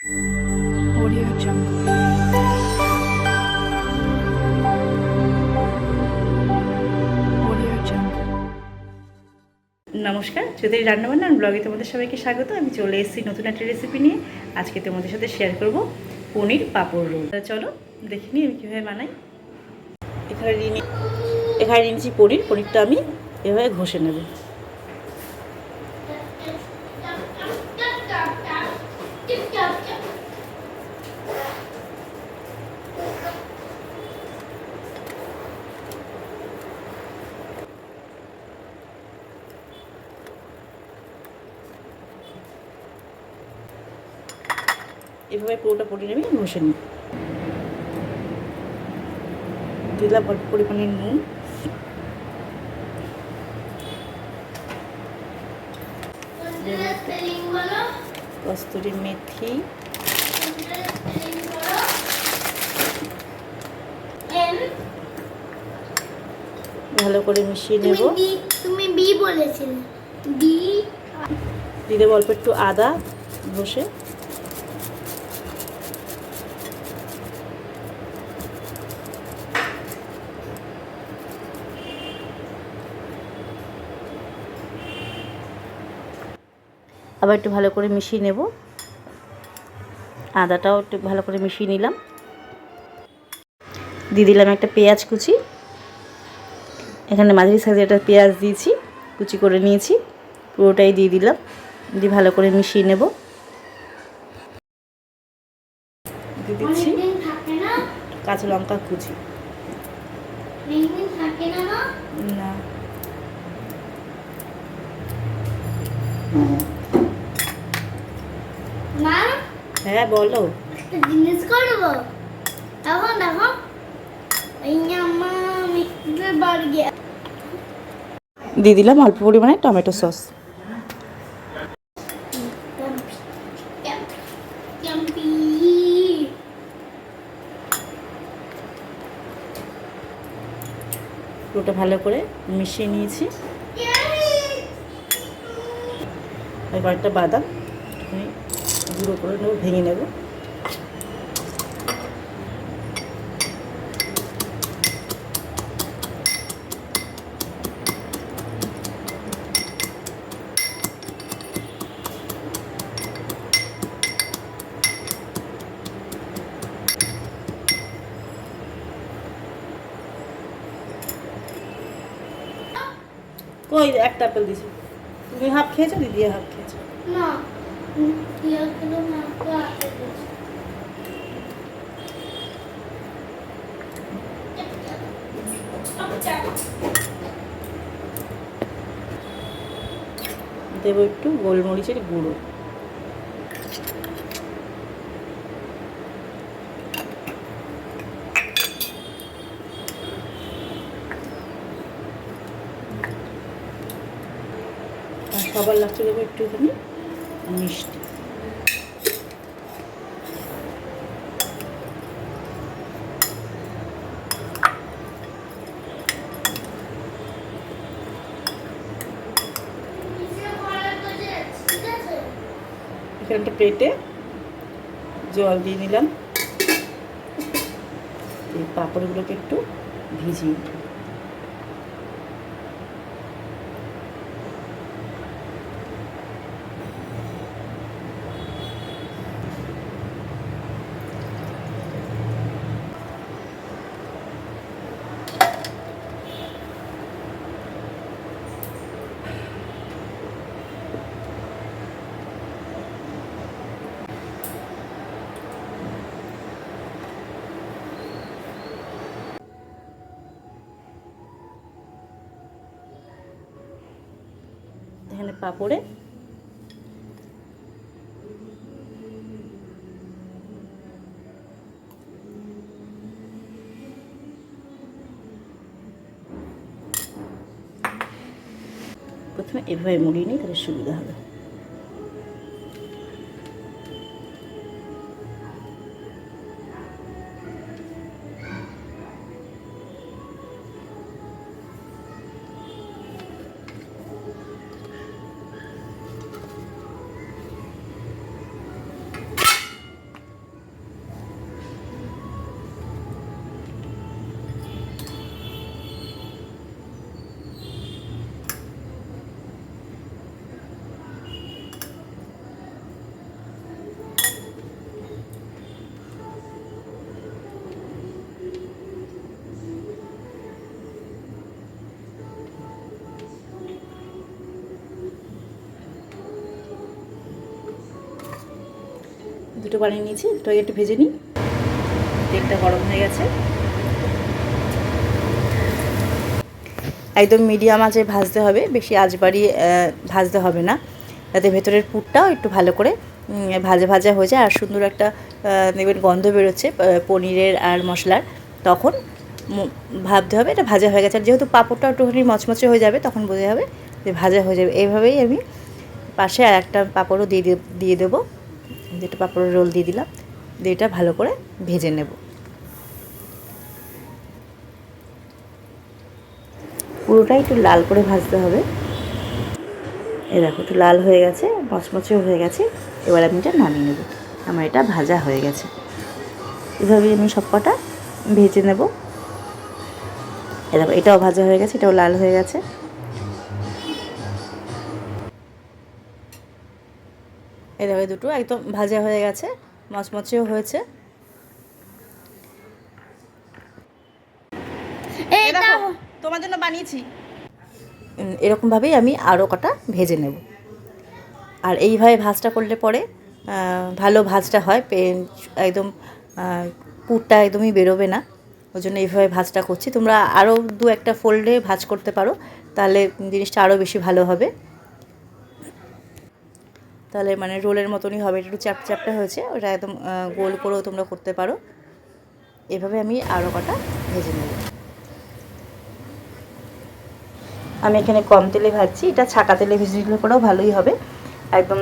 Audio Jungle. নমস্কার চৌধুরী রান্নাবান্না ব্লগে তোমাদের সবাইকে স্বাগত। আমি চলে এসেছি নতুন একটা রেসিপি নিয়ে। আজকে তোমাদের সাথে শেয়ার করব পনির পাঁপড় রোল। তা চলো দেখে নিই আমি কীভাবে বানাই। এখানে এখানে নিয়েছি পনির পনিরটা আমি এভাবে ঘষে নেব। এভাবে পুরোটা পনির আমি ঘষে নিই দিলাম অল্প পরিমাণে নুন। কস্তুরি মেথি। ভালো করে মিশিয়ে নেব। তুমি বি বলেছিলে। বি দিয়ে দেবো অল্প একটু আদা ঘষে আবার একটু ভালো করে মিশিয়ে নেব। আদাটাও একটু ভালো করে মিশিয়ে নিলাম। দিয়ে দিলাম একটা পেঁয়াজ কুচি। এখানে মাঝারি সাইজের একটা পেঁয়াজ দিয়েছি কুচি করে নিয়েছি পুরোটাই দিয়ে দিলাম। দিয়ে ভালো করে মিশিয়ে নেব। দিয়ে দিচ্ছি কাঁচা লঙ্কা কুচি। না। হ্যাঁ বলো। একটা জিনিস করব? এখন দিয়ে দিলাম অল্প পরিমাণে টমেটো সস। পুরোটা ভালো করে মিশিয়ে নিয়েছি। আর কয়েকটা বাদাম। গুঁড়ো করে নেব, ভেঙে নেব। কই, একটা আপেল দিছি তুমি হাফ খেয়েছো, দিদি হাফ খেয়েছো? না। দেবো একটু গোলমরিচের গুঁড়ো। সবার লাস্টে দেবো একটুখানি মিষ্টি। এখানে একটা জল দিয়ে নিলাম। এই পাঁপড়গুলোকে একটু ভিজিয়ে এখানে পাঁপড়ে। প্রথমে এভাবে মুড়িয়ে নিই তাহলে সুবিধা হবে। দুটো বানিয়ে নিয়েছি দুটো একটু ভেজে নিই। তেলটা গরম হয়ে গেছে। একদম মিডিয়াম আঁচে ভাজতে হবে, বেশি আঁচ বাড়িয়ে ভাজতে হবে না। যাতে ভেতরের পুরটাও একটু ভালো করে ভাজা ভাজা হয়ে যায়। আর সুন্দর একটা দেখবেন গন্ধ বেরোচ্ছে পনিরের আর মশলার। তখন ভাবতে হবে এটা ভাজা হয়ে গেছে। আর যেহেতু পাঁপড়টা একটুখানি মচমচে হয়ে যাবে, তখন বোঝা যাবে যে ভাজা হয়ে যাবে। এইভাবেই আমি পাশে আর একটা পাঁপড়ও দিয়ে দিয়ে দেবো। যেটা পাঁপড়ের রোল দিয়ে দিলাম, দিয়ে এটা ভালো করে ভেজে নেব। পুরোটাই একটু লাল করে ভাজতে হবে। এ দেখো, একটু লাল হয়ে গেছে, মচমচেও হয়ে গেছে। এবার আমি এটা নামিয়ে নেব। আমার এটা ভাজা হয়ে গেছে। এভাবেই আমি সব কটা ভেজে নেব। এ দেখো, এটাও ভাজা হয়ে গেছে, এটাও লাল হয়ে গেছে। এই দেখো দুটো একদম ভাজা হয়ে গেছে মচমচেও হয়েছে। তোমার জন্য বানিয়েছি। এরকমভাবেই আমি আরও কটা ভেজে নেব। আর এইভাবে ভাজটা করলে পরে ভালো ভাজটা হয় একদম পুরটা একদমই বেরোবে না। ওই জন্য এইভাবে ভাজটা করছি। তোমরা আরও দু একটা ফোল্ডে ভাজ করতে পারো তাহলে জিনিসটা আরও বেশি ভালো হবে। তাহলে মানে রোলের মতনই হবে একটু চ্যাপ চ্যাপটা হয়েছে, ওটা একদম গোল করেও তোমরা করতে পারো। এভাবে আমি আরও কটা ভেজে নেব। আমি এখানে কম তেলে ভাজছি, এটা ছাকা তেলে ভেজে নিলে পরেও ভালোই হবে। একদম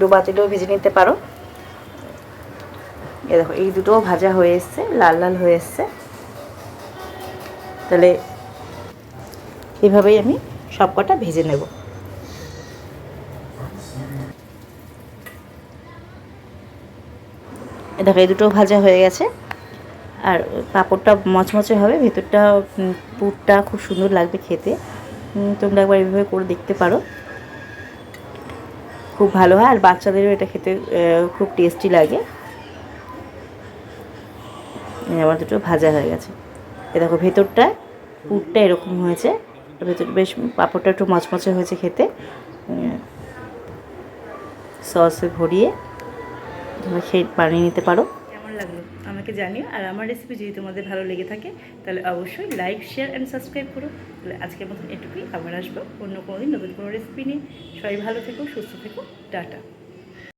ডোবা তেলেও ভেজে নিতে পারো। এ দেখো, এই দুটোও ভাজা হয়ে এসছে, লাল লাল হয়ে এসছে। তাহলে এভাবেই আমি সব কটা ভেজে নেব। দেখো, এই দুটো ভাজা হয়ে গেছে। আর পাঁপড়টা মচমচে হবে, ভেতরটা পুরটা খুব সুন্দর লাগবে খেতে। তোমরা একবার এভাবে করে দেখতে পারো। খুব ভালো হয়, আর বাচ্চাদেরও এটা খেতে খুব টেস্টি লাগে। আমার দুটো ভাজা হয়ে গেছে। এ দেখো, ভেতরটা, পুরটা এরকম হয়েছে। ভেতর বেশ পাঁপড়টা একটু মচমচে হয়েছে খেতে। সসে ভরিয়ে তোমরা সেই বানিয়ে নিতে পারো। কেমন লাগল? আমাকে জানিও। আর আমার রেসিপি যদি তোমাদের ভালো লেগে থাকে, তাহলে অবশ্যই লাইক শেয়ার অ্যান্ড সাবস্ক্রাইব করো। তাহলে আজকের মতন এটুকুই। আবার আসব অন্য কোনো দিন নতুন কোনো রেসিপি নিয়ে। সবাই ভালো থেকো, সুস্থ থেকো। টাটা।